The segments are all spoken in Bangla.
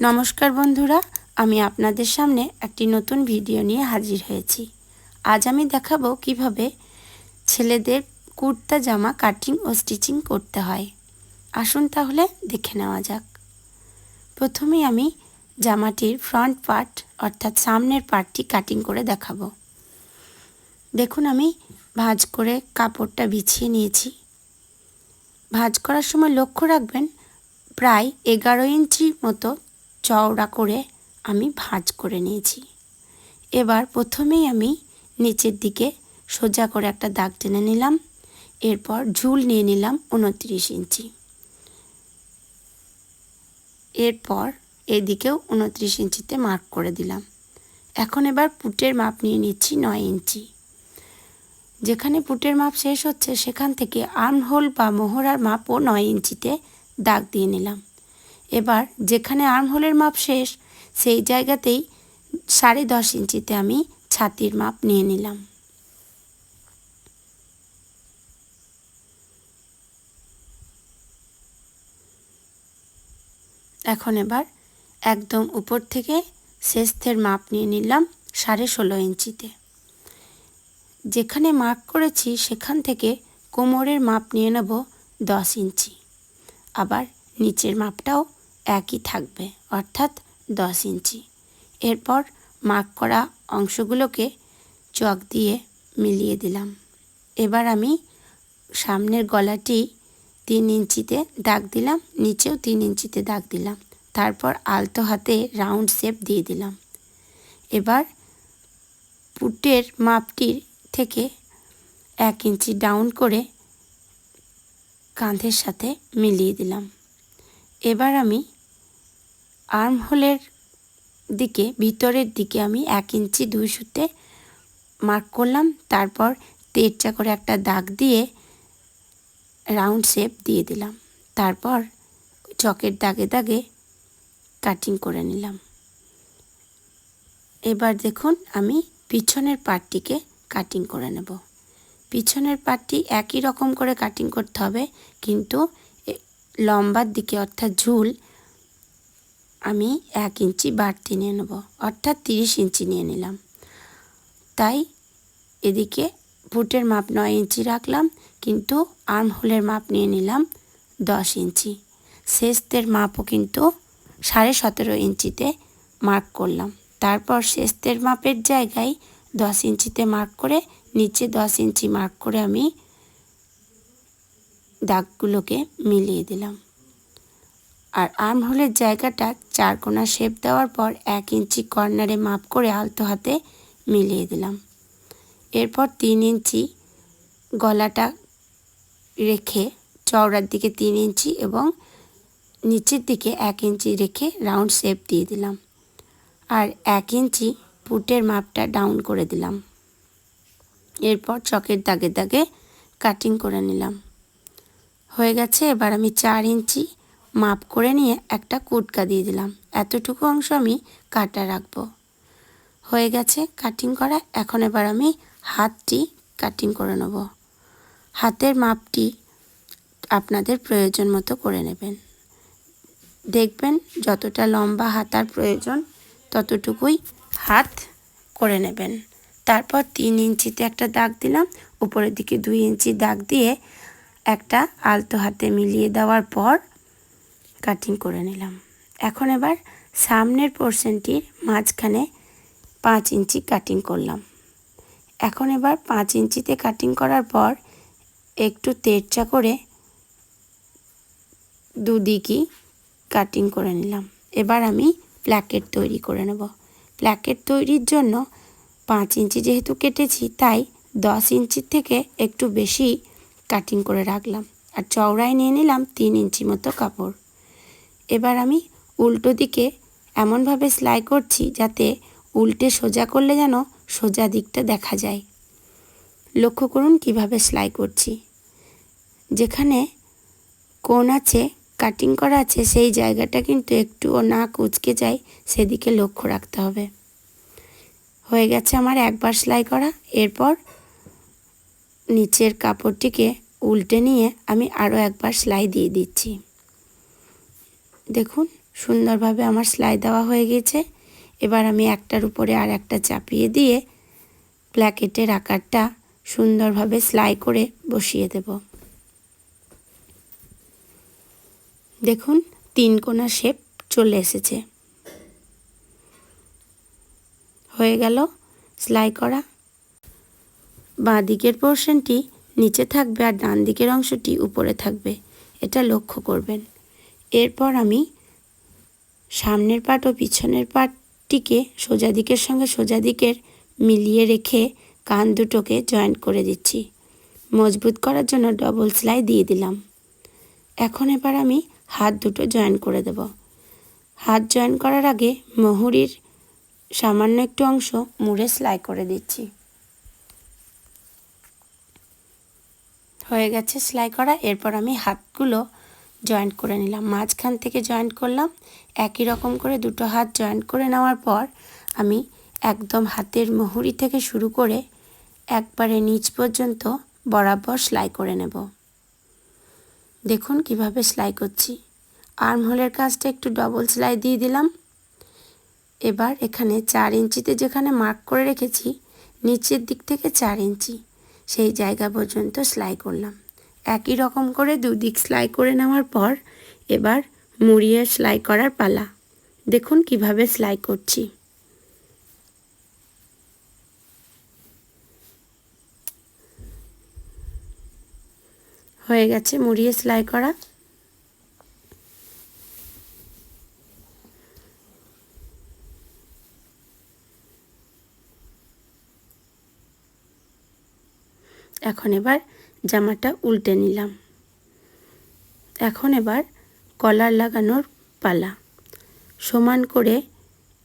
নমস্কার বন্ধুরা, আমি আপনাদের সামনে একটি নতুন ভিডিও নিয়ে হাজির হয়েছি। আজ আমি দেখাবো কীভাবে ছেলেদের কুর্তা, জামা কাটিং ও স্টিচিং করতে হয়। আসুন তাহলে দেখে নেওয়া যাক। প্রথমে আমি জামাটির ফ্রন্ট পার্ট অর্থাৎ সামনের পার্টটি কাটিং করে দেখাবো। দেখুন, আমি ভাঁজ করে কাপড়টা বিছিয়ে নিয়েছি। ভাঁজ করার সময় লক্ষ্য রাখবেন, প্রায় এগারো ইঞ্চি মতো চওড়া করে আমি ভাঁজ করে নিয়েছি। এবার প্রথমেই আমি নিচের দিকে সোজা করে একটা দাগ টেনে নিলাম, এরপর ঝুল নিয়ে নিলাম উনত্রিশ ইঞ্চি। এরপর এদিকেও উনত্রিশ ইঞ্চিতে মার্ক করে দিলাম। এখন এবার পুটের মাপ নিয়ে নিচ্ছি নয় ইঞ্চি। যেখানে পুটের মাপ শেষ হচ্ছে, সেখান থেকে আর্মহোল বা মোহরার মাপও নয় ইঞ্চিতে দাগ দিয়ে নিলাম। এবার যেখানে আর্মহোলের মাপ শেষ, সেই জায়গাতেই সাড়ে দশ ইঞ্চিতে আমি ছাতির মাপ নিয়ে নিলাম। এখন এবার একদম উপর থেকে শেষের মাপ নিয়ে নিলাম সাড়ে ষোলো ইঞ্চিতে। যেখানে মার্ক করেছি সেখান থেকে কোমরের মাপ নিয়ে নেব দশ ইঞ্চি। আবার নিচের মাপটাও একই থাকবে, অর্থাৎ দশ ইঞ্চি। এরপর মার্ক করা অংশগুলোকে চক দিয়ে মিলিয়ে দিলাম। এবার আমি সামনের গলাটি তিন ইঞ্চিতে দাগ দিলাম, নিচেও তিন ইঞ্চিতে দাগ দিলাম। তারপর আলতো হাতে রাউন্ড শেপ দিয়ে দিলাম। এবার পুটের মাপটির থেকে এক ইঞ্চি ডাউন করে কাঁধের সাথে মিলিয়ে দিলাম। এবার আমি আর্ম হোলের দিকে, ভিতরের দিকে আমি এক ইঞ্চি দুই সুতে মার্ক করলাম। তারপর তেরচা করে একটা দাগ দিয়ে রাউন্ড শেপ দিয়ে দিলাম। তারপর চকের দাগে দাগে কাটিং করে নিলাম। এবার দেখুন আমি পিছনের পার্টটিকে কাটিং করে নেব। পিছনের পার্টটি একই রকম করে কাটিং করতে হবে, কিন্তু লম্বার দিকে অর্থাৎ ঝুল আমি এক ইঞ্চি বাড়তি নিয়ে নেব, অর্থাৎ তিরিশ ইঞ্চি নিয়ে নিলাম। তাই এদিকে ফুটের মাপ নয় ইঞ্চি রাখলাম, কিন্তু আর্ম হোলের মাপ নিয়ে নিলাম দশ ইঞ্চি। শেষদের মাপও কিন্তু সাড়ে সতেরো ইঞ্চিতে মার্ক করলাম। তারপর শেষদের মাপের জায়গায় দশ ইঞ্চিতে মার্ক করে, নিচে দশ ইঞ্চি মার্ক করে আমি দাগগুলোকে মিলিয়ে দিলাম। আর আর্ম হোলের জায়গাটা চার কোনা শেপ দেওয়ার পর এক ইঞ্চি কর্নারে মাপ করে আলতো হাতে মিলিয়ে দিলাম। এরপর তিন ইঞ্চি গলাটা রেখে চওড়ার দিকে তিন ইঞ্চি এবং নিচের দিকে এক ইঞ্চি রেখে রাউন্ড শেপ দিয়ে দিলাম। আর এক ইঞ্চি পুটের মাপটা ডাউন করে দিলাম। এরপর চকের দাগে দাগে কাটিং করে নিলাম। হয়ে গেছে, এবার আমি চার ইঞ্চি মাপ করে নিয়ে একটা কুটকা দিয়ে দিলাম। এতটুকু অংশ আমি কাটা রাখব। হয়ে গেছে কাটিং করা। এখন এবার আমি হাতটি কাটিং করে নেব। হাতের মাপটি আপনাদের প্রয়োজন মতো করে নেবেন। দেখবেন যতটা লম্বা হাতার প্রয়োজন, ততটুকুই হাত করে নেবেন। তারপর তিন ইঞ্চিতে একটা দাগ দিলাম। উপরের দিকে দুই ইঞ্চি দাগ দিয়ে একটা আলতো হাতে মিলিয়ে দেওয়ার পর কাটিং করে নিলাম। এখন এবার সামনের পোর্শনটির মাঝখানে পাঁচ ইঞ্চি কাটিং করলাম। এখন এবার পাঁচ ইঞ্চিতে কাটিং করার পর একটু তেরচা করে দুদিকই কাটিং করে নিলাম। এবার আমি প্ল্যাকেট তৈরি করে নেব। প্ল্যাকেট তৈরির জন্য পাঁচ ইঞ্চি যেহেতু কেটেছি, তাই দশ ইঞ্চির থেকে একটু বেশি কাটিং করে রাখলাম। আর চওড়ায় নিয়ে নিলাম তিন ইঞ্চি মতো কাপড়। এবার আমি উল্টো দিকে এমনভাবে সেলাই করছি যাতে উল্টে সোজা করলে যেন সোজা দিকটা দেখা যায়। লক্ষ্য করুন কীভাবে সেলাই করছি। যেখানে কোন আছে, কাটিং করা আছে, সেই জায়গাটা কিন্তু একটুও না কুচকে যায়, সেদিকে লক্ষ্য রাখতে হবে। হয়ে গেছে আমার একবার সেলাই করা। এরপর নিচের কাপড়টিকে উল্টে নিয়ে আমি আরও একবার সেলাই দিয়ে দিচ্ছি। দেখুন, সুন্দরভাবে আমার সেলাই দেওয়া হয়ে গেছে। এবার আমি একটার উপরে আর একটা চাপিয়ে দিয়ে প্ল্যাকেটের আকারটা সুন্দরভাবে সেলাই করে বসিয়ে দেব। দেখুন, তিন কোনা শেপ চলে এসেছে। হয়ে গেল সেলাই করা। বাঁ দিকের পোর্শনটি নিচে থাকবে আর ডান দিকের অংশটি উপরে থাকবে। এটা লক্ষ্য করবেন। এরপর আমি সামনের পাট ও পিছনের পাটটিকে সোজা দিকের সঙ্গে সোজা দিকের মিলিয়ে রেখে কান দুটোকে জয়েন্ট করে দিচ্ছি। মজবুত করার জন্য ডবল সেলাই দিয়ে দিলাম। এখন এবার আমি হাত দুটো জয়েন করে দেব। হাত জয়েন করার আগে মহুরির সামান্য একটু অংশ মুড়ে সেলাই করে দিচ্ছি। হয়ে গেছে সেলাই করা। এরপর আমি হাতগুলো জয়েন্ট করে নিলাম। মাঝখান থেকে জয়েন্ট করলাম। একই রকম করে দুটো হাত জয়েন্ট করে নেওয়ার পর আমি একদম হাতের মহুরি থেকে শুরু করে একবারে নিচ পর্যন্ত বরাবর সেলাই করে নেব। দেখুন কীভাবে সেলাই করছি। আর্ম হোলের কাজটা একটু ডবল সেলাই দিয়ে দিলাম। এবার এখানে চার ইঞ্চিতে যেখানে মার্ক করে রেখেছি, নিচের দিক থেকে চার ইঞ্চি, সেই জায়গা পর্যন্ত সেলাই করলাম। একই রকম করে দুদিক সেলাই করে নেওয়ার পর এবার মুড়িয়ে সেলাই করার পালা। দেখুন কীভাবে সেলাই করছি। হয়ে গেছে মুড়িয়ে সেলাই করা। এখন এবার জামাটা উল্টে নিলাম। এখন এবার কলার লাগানোর পালা। সমান করে,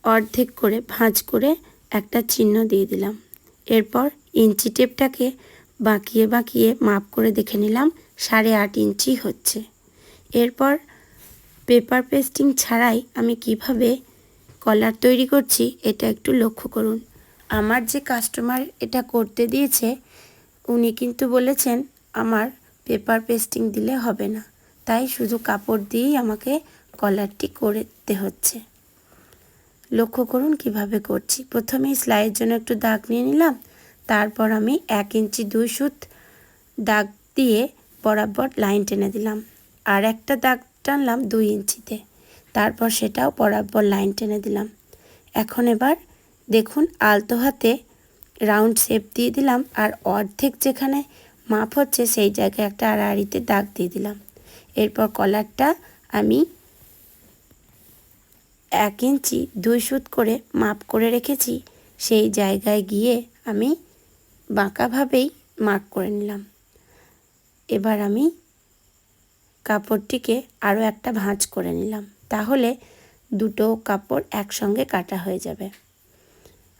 অর্ধেক করে, ভাঁজ করে একটা চিহ্ন দিয়ে দিলাম। এরপর ইঞ্চি টেপটাকে বাঁকিয়ে বাঁকিয়ে মাপ করে দেখে নিলাম সাড়ে আট ইঞ্চি হচ্ছে। এরপর পেপার পেস্টিং ছাড়াই আমি কীভাবে কলার তৈরি করছি এটা একটু লক্ষ্য করুন। আমার যে কাস্টমার এটা করতে দিয়েছে উনি কিন্তু বলেছেন, আমার পেপার পেস্টিং দিলে হবে না। তাই শুধু কাপড় দিয়েই আমাকে কলারটি করতে হচ্ছে। লক্ষ্য করুন কীভাবে করছি। প্রথমেই সেলাইয়ের জন্য একটু দাগ নিয়ে নিলাম। তারপর আমি এক ইঞ্চি দুই সুত দাগ দিয়ে বরাবর লাইন টেনে দিলাম। আর একটা দাগ টানলাম দুই ইঞ্চিতে। তারপর সেটাও বরাবর লাইন টেনে দিলাম। এখন এবার দেখুন আলতো হাতে রাউন্ড শেপ দিয়ে দিলাম আর অর্ধেক যেখানে মাপ হচ্ছে সেই জায়গায় একটা আড়াআড়িতে দাগ দিয়ে দিলাম। এরপর কলারটা আমি এক ইঞ্চি দুই সুত করে মাপ করে রেখেছি, সেই জায়গায় গিয়ে আমি বাঁকাভাবেই মার্ক করে নিলাম। এবার আমি কাপড়টিকে আরও একটা ভাঁজ করে নিলাম, তাহলে দুটো কাপড় একসঙ্গে কাটা হয়ে যাবে।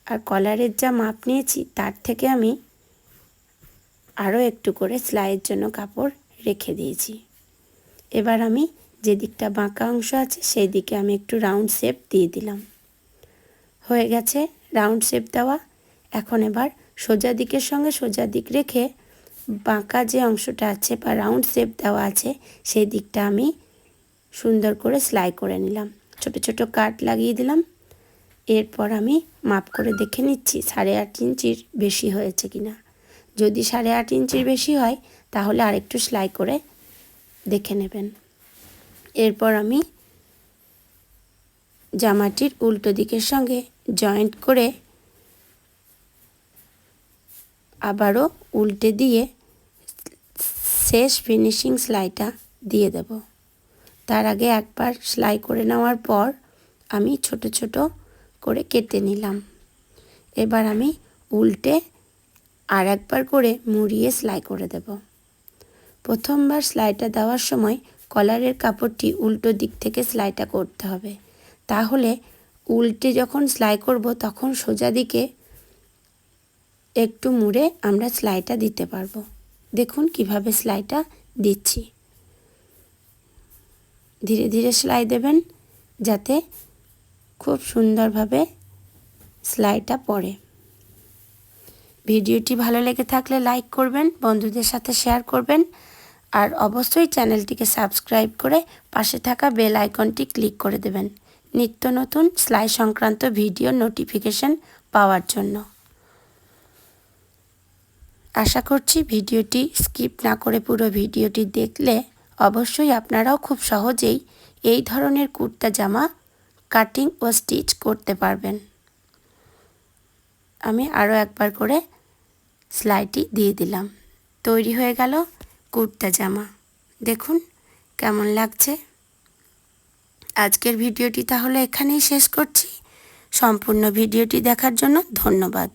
আর কলারের যা মাপ নিয়েছি, তার থেকে আমি আরও একটু করে সেলাইয়ের জন্য কাপড় রেখে দিয়েছি। এবার আমি যে দিকটা বাঁকা অংশ আছে, সেই দিকে আমি একটু রাউন্ড শেপ দিয়ে দিলাম। হয়ে গেছে রাউন্ড শেপ দেওয়া। এখন এবার সোজা দিকের সঙ্গে সোজা দিক রেখে বাঁকা যে অংশটা আছে বা রাউন্ড শেপ দেওয়া আছে, সেই দিকটা আমি সুন্দর করে সেলাই করে নিলাম। ছোট ছোট কাট লাগিয়ে দিলাম। এরপর আমি মাপ করে দেখে নিচ্ছি সাড়ে আট ইঞ্চির বেশি হয়েছে কিনা। যদি সাড়ে আট ইঞ্চির বেশি হয়, তাহলে আরেকটু সেলাই করে দেখে নেবেন। এরপর আমি জামাটির উল্টো দিকের সঙ্গে জয়েন্ট করে আবারও উল্টে দিয়ে শেষ ফিনিশিং সেলাইটা দিয়ে দেব। তার আগে একবার সেলাই করে নেওয়ার পর আমি ছোট ছোট করে কেটে নিলাম। এবার আমি উল্টে আর একবার করে মুড়িয়ে সেলাই করে দেব। প্রথমবার সেলাইটা দেওয়ার সময় কলারের কাপড়টি উল্টো দিক থেকে সেলাইটা করতে হবে। তাহলে উল্টে যখন সেলাই করব তখন সোজা দিকে একটু মুড়ে আমরা সেলাইটা দিতে পারব। দেখুন কীভাবে সেলাইটা দিচ্ছি। ধীরে ধীরে সেলাই দেবেন যাতে খুব সুন্দরভাবে সেলাইটা পড়ে। ভিডিওটি ভালো লেগে থাকলে লাইক করবেন, বন্ধুদের সাথে শেয়ার করবেন, আর অবশ্যই চ্যানেলটিকে সাবস্ক্রাইব করে পাশে থাকা বেল আইকনটি ক্লিক করে দেবেন। নিত্য নতুন সেলাই সংক্রান্ত ভিডিও নোটিফিকেশন পাওয়ার জন্য। আশা করছি ভিডিওটি স্কিপ না করে পুরো ভিডিওটি দেখলে অবশ্যই আপনারাও খুব সহজেই এই ধরনের কুর্তা জামা কাটিং ও স্টিচ করতে পারবেন। আমি আরও একবার করে সেলাইটি দিয়ে দিলাম। তৈরি হয়ে গেল কুর্তা জামা। দেখুন কেমন লাগছে। আজকের ভিডিওটি তাহলে এখানেই শেষ করছি। সম্পূর্ণ ভিডিওটি দেখার জন্য ধন্যবাদ।